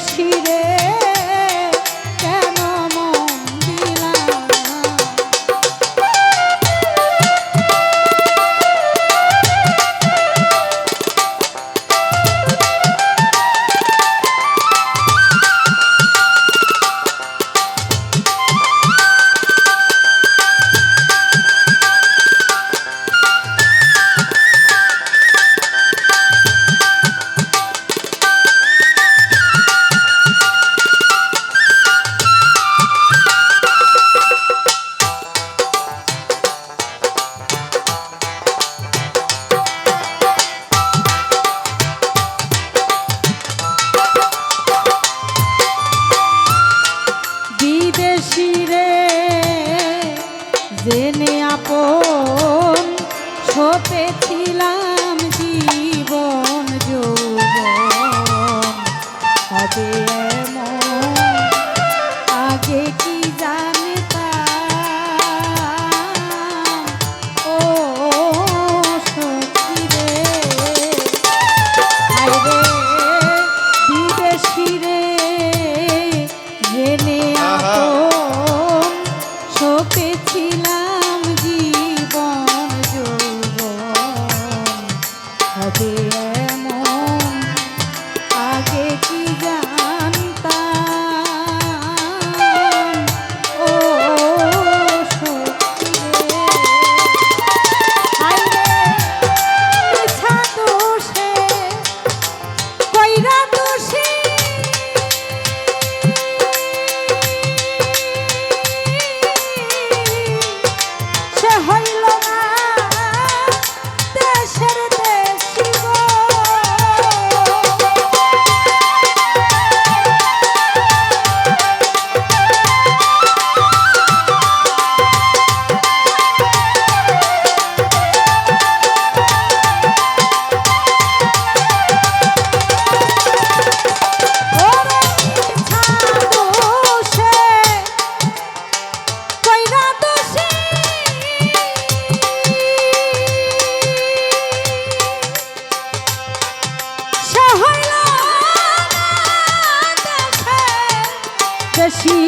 she did.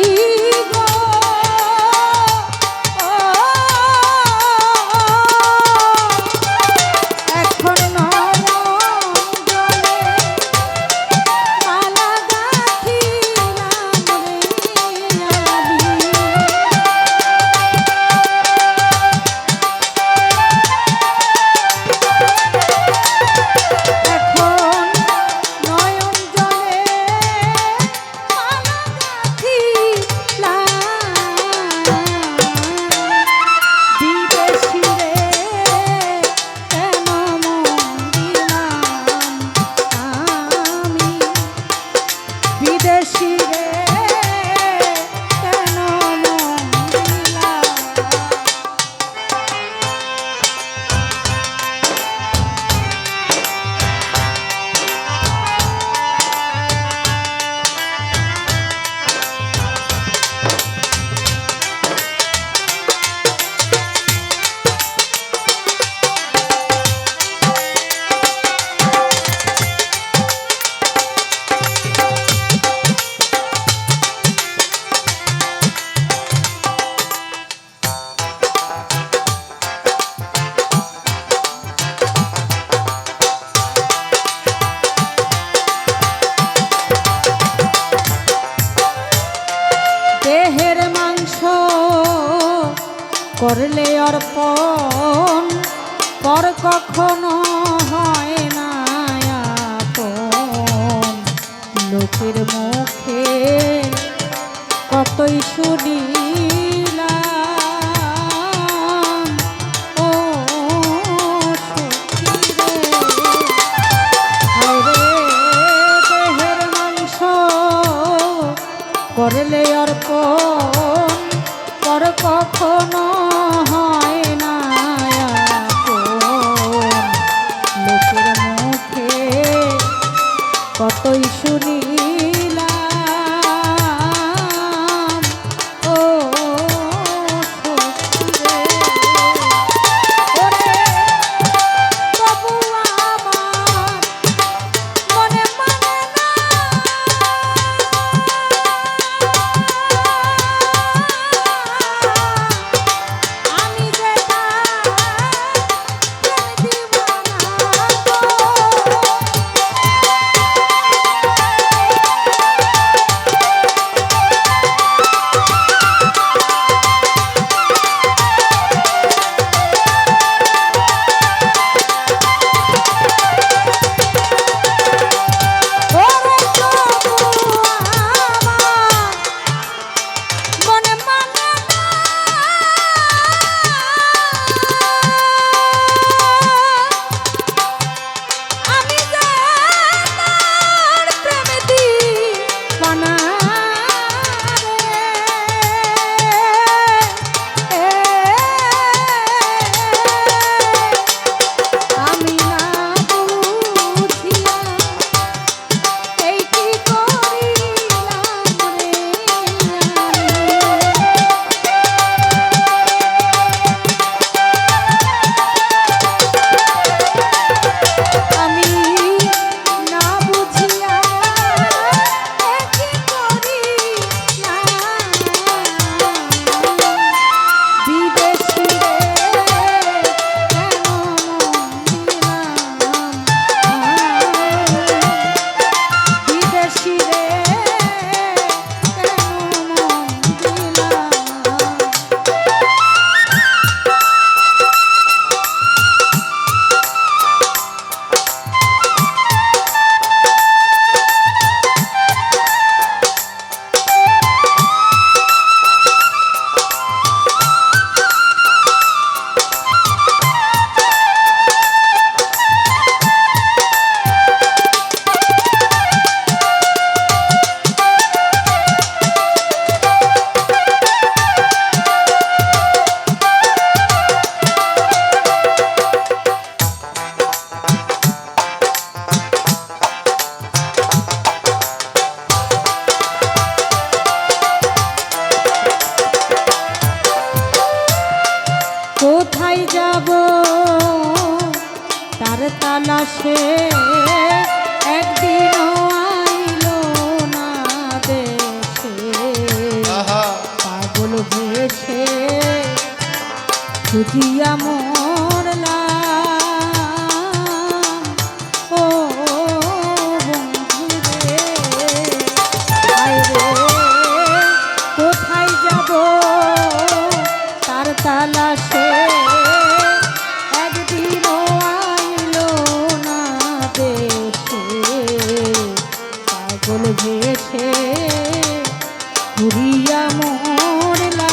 কি করলে অর্পণ পর কখনো হয় না লোকের মুখে কতই শুনি কতই শুনি। আসে একদিন আইলো না দেশে। পাগল ভেসে যদি আমার কাছে মোর লা